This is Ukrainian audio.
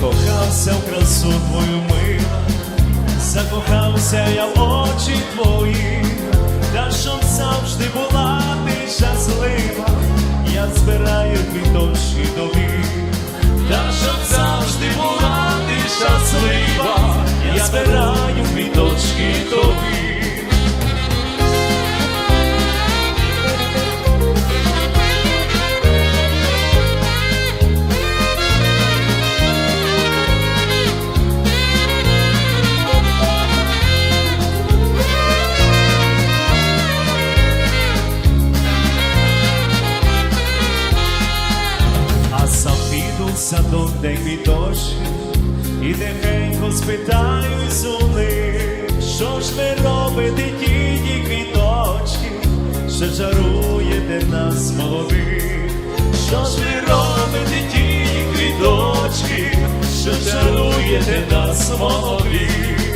Закохався в красу твою мила, закохався я в очі твої, та щоб завжди була ти щаслива, я збираю твій дощі та садок, де квіточки, і тихенько спитаю у них, що ж ви робите, тіні квіточки, що чаруєте нас молодих, що ж ви робите, тіні квіточки, що жаруєте нас молодих.